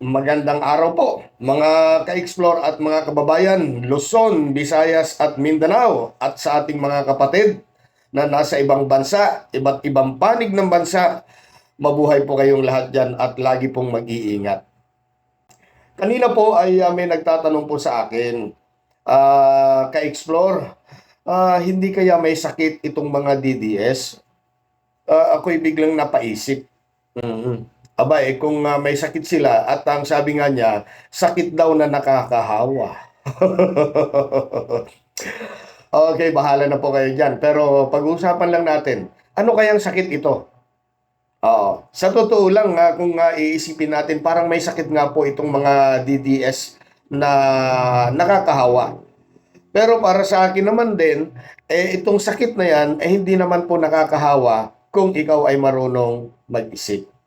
Magandang araw po, mga ka-explore at mga kababayan, Luzon, Visayas at Mindanao at sa ating mga kapatid na nasa ibang bansa, iba't ibang panig ng bansa. Mabuhay po kayong lahat dyan at lagi pong mag-iingat. Kanina po ay ah, may nagtatanong po sa akin, ah, ka-explore, ah, hindi kaya may sakit itong mga DDS? Ah, ako'y biglang napaisip. Mhm. Aba eh, kung ah, may sakit sila at ang sabi nga niya, sakit daw na nakakahawa. okay, bahala na po kayo dyan. Pero pag-uusapan lang natin, ano kayang sakit ito? Oo. Sa totoo lang, nga, kung nga iisipin natin, parang may sakit nga po itong mga DDS na nakakahawa. Pero para sa akin naman din, eh, itong sakit na yan, eh, hindi naman po nakakahawa kung ikaw ay marunong mag-isip.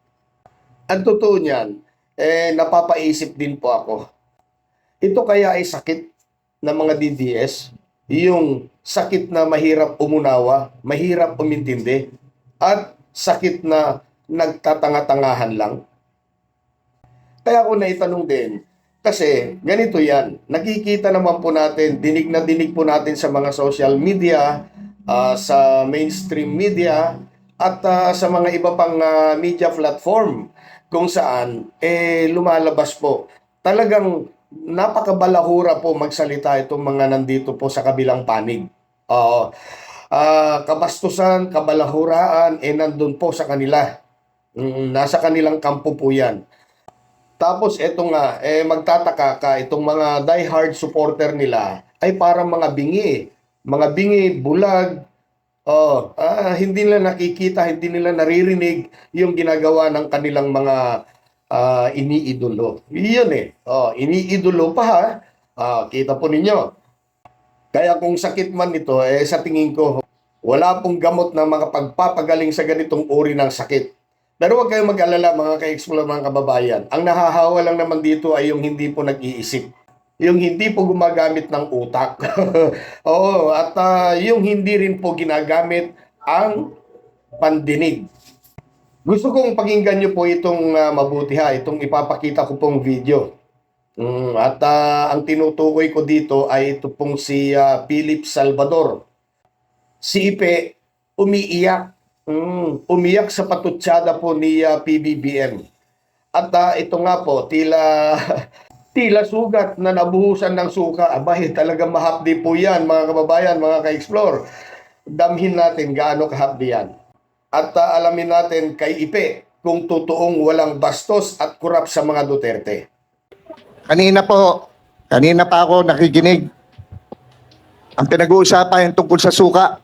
Ang totoo niyan, eh, napapaisip din po ako. Ito kaya ay sakit ng mga DDS, yung sakit na mahirap umunawa, mahirap umintindi, at sakit na nagtatanga-tangahan lang. Kaya ako naitanong din, kasi ganito yan, nakikita naman po natin, dinig na dinig po natin sa mga social media, ah, sa mainstream media, at ah, sa mga iba pang ah, media platform kung saan eh lumalabas po. Talagang napakabalahura po magsalita itong mga nandito po sa kabilang panig. Oo. Ah, kabastusan, kabalahuraan, eh nandun po sa kanila. Mm, nasa kanilang kampo po yan. Tapos eto nga, eh magtataka ka, itong mga die-hard supporter nila ay parang mga bingi. Mga bingi, bulag, oh, ah, hindi nila nakikita, hindi nila naririnig yung ginagawa ng kanilang mga ah, iniidolo. Iyon eh. Oh, iniidolo pa ha. Ah, kita po ninyo. Kaya kung sakit man ito, eh sa tingin ko, wala pong gamot na makapagpapagaling sa ganitong uri ng sakit. Pero huwag kayong mag-alala mga ka-explore mga kababayan. Ang nahahawa lang naman dito ay yung hindi po nag-iisip. Yung hindi po gumagamit ng utak. Oo, at ah, yung hindi rin po ginagamit ang pandinig. Gusto kong pakinggan nyo po itong ah, mabuti ha, itong ipapakita ko pong video. Mm, at ah, ang tinutukoy ko dito ay ito pong si ah, Philip Salvador. Si Ipe umiiyak Mm, umiyak sa patutsada po ni ah, PBBM. At ah, ito nga po, tila tila sugat na nabuhusan ng suka. Abay, talagang mahapdi po yan, mga kababayan, mga ka-explore. Damhin natin gaano kahapdi yan. At ah, alamin natin kay Ipe kung totoong walang bastos at kurap sa mga Duterte. Kanina po, kanina pa ako nakikinig. Ang pinag-uusapan yung tungkol sa suka.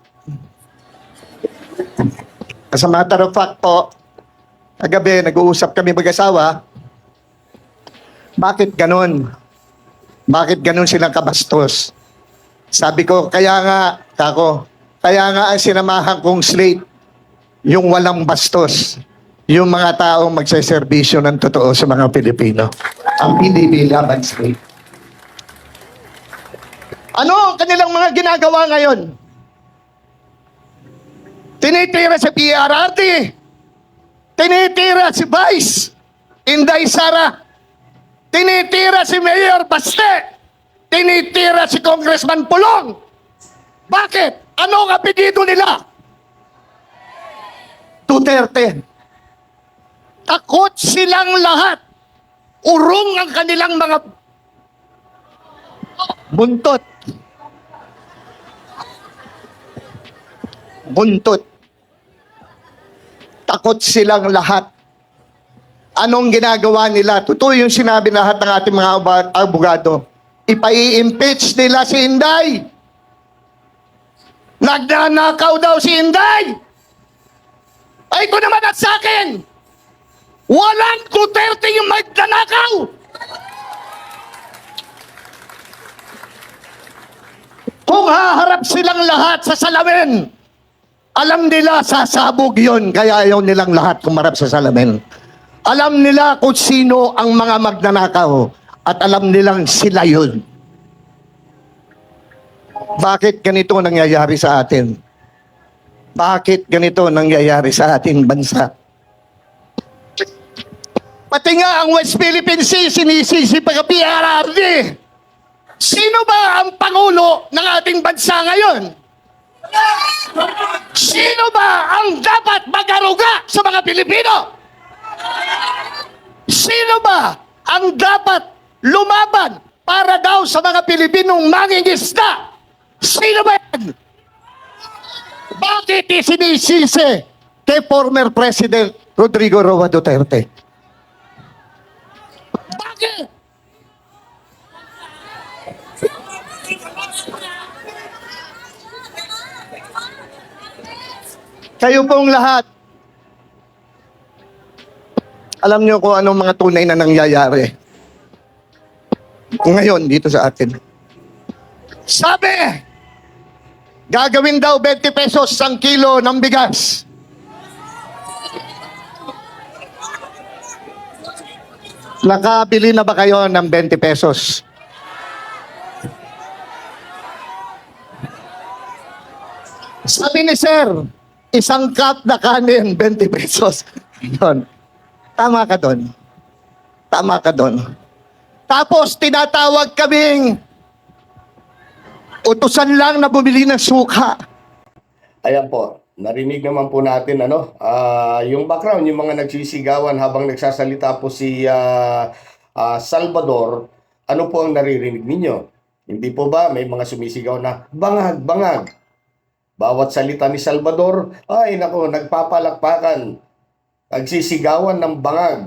As a matter of fact po, kagabi nag-uusap kami mag-asawa, bakit ganon? Bakit ganon silang kabastos? Sabi ko, kaya nga, kako, kaya nga ang sinamahan kong slate, yung walang bastos, yung mga taong magseserbisyo ng totoo sa mga Pilipino. Ang PDB Laban Slate. Ano ang kanilang mga ginagawa ngayon? Tinitira si PRRT. Tinitira si Vice. Inday Sara. Tinitira si Mayor Baste. Tinitira si Congressman Pulong. Bakit? Ano ang apelido nila? Duterte. Takot silang lahat. Urong ang kanilang mga buntot. Buntot. Takot silang lahat. Anong ginagawa nila? Totoo yung sinabi lahat ng ating mga abogado. Ipai-impeach nila si Inday. Nagnanakaw daw si Inday. Ay, ito naman at sa akin. Walang Duterte yung magnanakaw. Kung haharap silang lahat sa salamin, alam nila sasabog yon kaya ayaw nilang lahat kumarap sa salamin. Alam nila kung sino ang mga magnanakaw at alam nilang sila yun. Bakit ganito nangyayari sa atin? Bakit ganito nangyayari sa ating bansa? Pati nga ang West Philippine Sea, sinisisi pa PRRD. Sino ba ang Pangulo ng ating bansa ngayon? Sino ba ang dapat magaruga sa mga Pilipino? Sino ba ang dapat lumaban para daw sa mga Pilipinong mangingisda? Sino ba yan? Bakit isinisisi kay former President Rodrigo Roa Duterte? Bakit? Kayo pong lahat, alam niyo kung anong mga tunay na nangyayari. Ngayon, dito sa atin. Sabi, gagawin daw 20 pesos ang kilo ng bigas. Nakabili na ba kayo ng 20 pesos? Sabi ni Sir, isang cup na kanin, 20 pesos. Yun. Tama ka doon. Tama ka doon. Tapos tinatawag kaming utusan lang na bumili ng suka. Ayan po, narinig naman po natin ano, ah, yung background, yung mga nagsisigawan habang nagsasalita po si ah, ah, Salvador, ano po ang naririnig ninyo? Hindi po ba may mga sumisigaw na bangag, bangag? Bawat salita ni Salvador, ay nako, nagpapalakpakan, nagsisigawan ng bangag.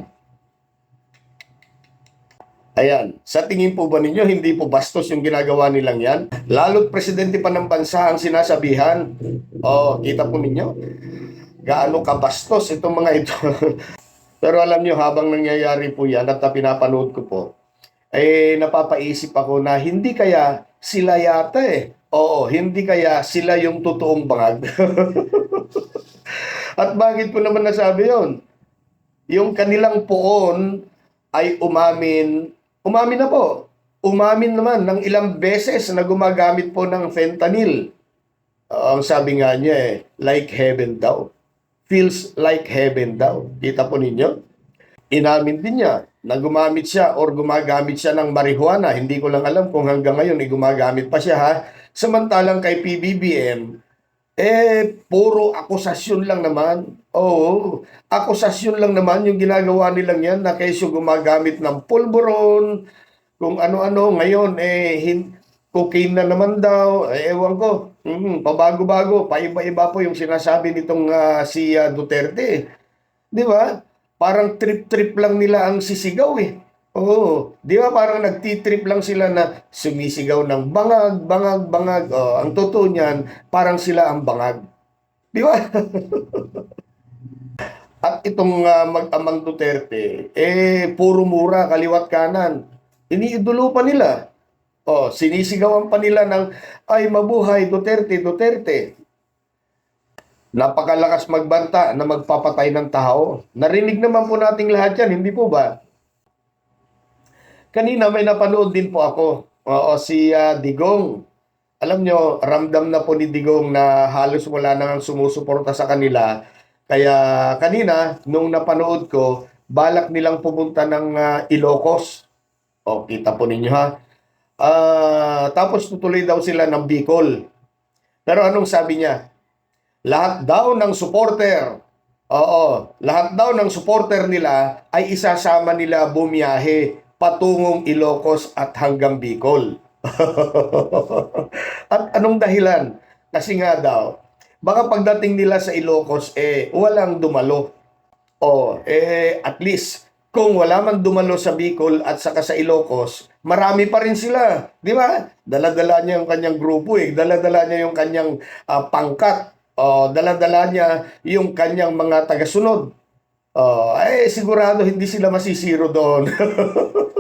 Ayan, sa tingin po ba ninyo, hindi po bastos yung ginagawa nilang yan? Lalo't presidente pa ng bansa ang sinasabihan. Oh, kita po ninyo? Gaano kabastos itong mga ito. Pero alam nyo, habang nangyayari po yan at na pinapanood ko po, eh napapaisip ako na hindi kaya sila yata eh. Oo, hindi kaya sila yung totoong bangag. at bakit ko naman nasabi yon? Yung kanilang poon ay umamin, umamin na po. Umamin naman ng ilang beses na gumagamit po ng fentanyl. Uh, ang sabi nga niya eh, like heaven daw. Feels like heaven daw. Kita po ninyo? Inamin din niya na gumamit siya or gumagamit siya ng marijuana. Hindi ko lang alam kung hanggang ngayon ay gumagamit pa siya ha. Samantalang kay PBBM, eh, puro akusasyon lang naman. Oo, akusasyon lang naman yung ginagawa nilang yan na kesyo gumagamit ng pulburon, kung ano-ano. Ngayon, eh, hin- cocaine na naman daw. Eh, ewan ko. Mhm, pabago-bago, paiba-iba po yung sinasabi nitong ah, si ah, Duterte. Di ba? Parang trip-trip lang nila ang sisigaw eh. Oo. Di ba parang nagtitrip lang sila na sumisigaw ng bangag, bangag, bangag. Oh, ang totoo niyan, parang sila ang bangag. Di ba? At itong ah, mag-amang Duterte, eh, puro mura, kaliwat kanan. Iniidolo pa nila. Oh, sinisigawan pa nila ng, ay mabuhay Duterte, Duterte. Napakalakas magbanta na magpapatay ng tao. Narinig naman po nating lahat yan, hindi po ba? Kanina may napanood din po ako. Oo, si ah, Digong. Alam nyo, ramdam na po ni Digong na halos wala nang sumusuporta sa kanila. Kaya kanina, nung napanood ko, balak nilang pumunta ng ah, Ilocos. O, kita po ninyo ha. Ah, tapos tutuloy daw sila ng Bicol. Pero anong sabi niya? Lahat daw ng supporter, oo, lahat daw ng supporter nila ay isasama nila bumiyahe patungong Ilocos at hanggang Bicol. at anong dahilan? Kasi nga daw, baka pagdating nila sa Ilocos, eh, walang dumalo. O, eh, at least, kung wala man dumalo sa Bicol at saka sa Ilocos, marami pa rin sila. Di ba? Dala-dala niya yung kanyang grupo eh. Dala-dala niya yung kanyang ah, pangkat. O, dala-dala niya yung kanyang mga tagasunod. Oh, eh sigurado hindi sila masisiro doon.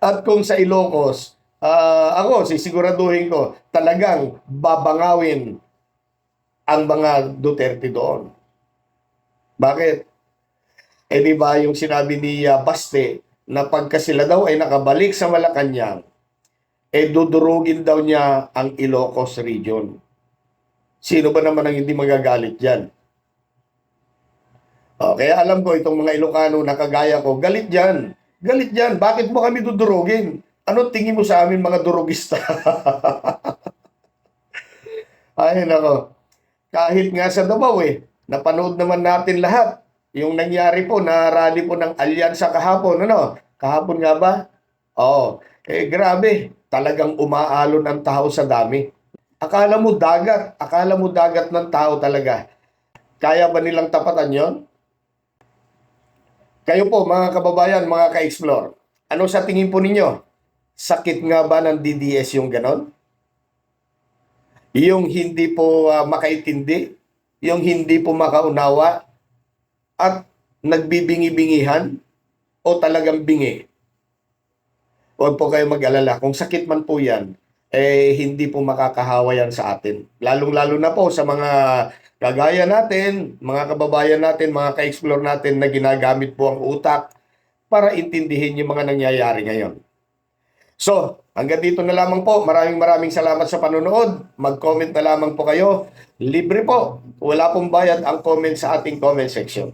At kung sa Ilocos, ah, ako sisiguraduhin ko talagang babangawin ang mga Duterte doon. Bakit? Eh di ba yung sinabi ni ah, Baste na pagka sila daw ay nakabalik sa Malacanang, eh dudurugin daw niya ang Ilocos region. Sino ba naman ang hindi magagalit diyan? Oh, kaya alam ko itong mga Ilocano na kagaya ko, galit yan. Galit yan. Bakit mo kami dudurugin? Ano tingin mo sa amin mga durugista? Ay, nako. Kahit nga sa Davao eh, napanood naman natin lahat. Yung nangyari po na rally po ng alyansa kahapon, ano? Kahapon nga ba? Oo. Eh, grabe. Talagang umaalon ang tao sa dami. Akala mo dagat. Akala mo dagat ng tao talaga. Kaya ba nilang tapatan yon? Kayo po, mga kababayan, mga ka-explore, ano sa tingin po ninyo? Sakit nga ba ng DDS yung ganon? Yung hindi po ah, makaintindi? Yung hindi po makaunawa? At nagbibingi-bingihan? O talagang bingi? Huwag po kayo mag-alala. Kung sakit man po yan, eh hindi po makakahawa yan sa atin. Lalong-lalo na po sa mga kagaya natin, mga kababayan natin, mga ka-explore natin na ginagamit po ang utak para intindihin yung mga nangyayari ngayon. So, hanggang dito na lamang po. Maraming maraming salamat sa panonood. Mag-comment na lamang po kayo. Libre po. Wala pong bayad ang comment sa ating comment section.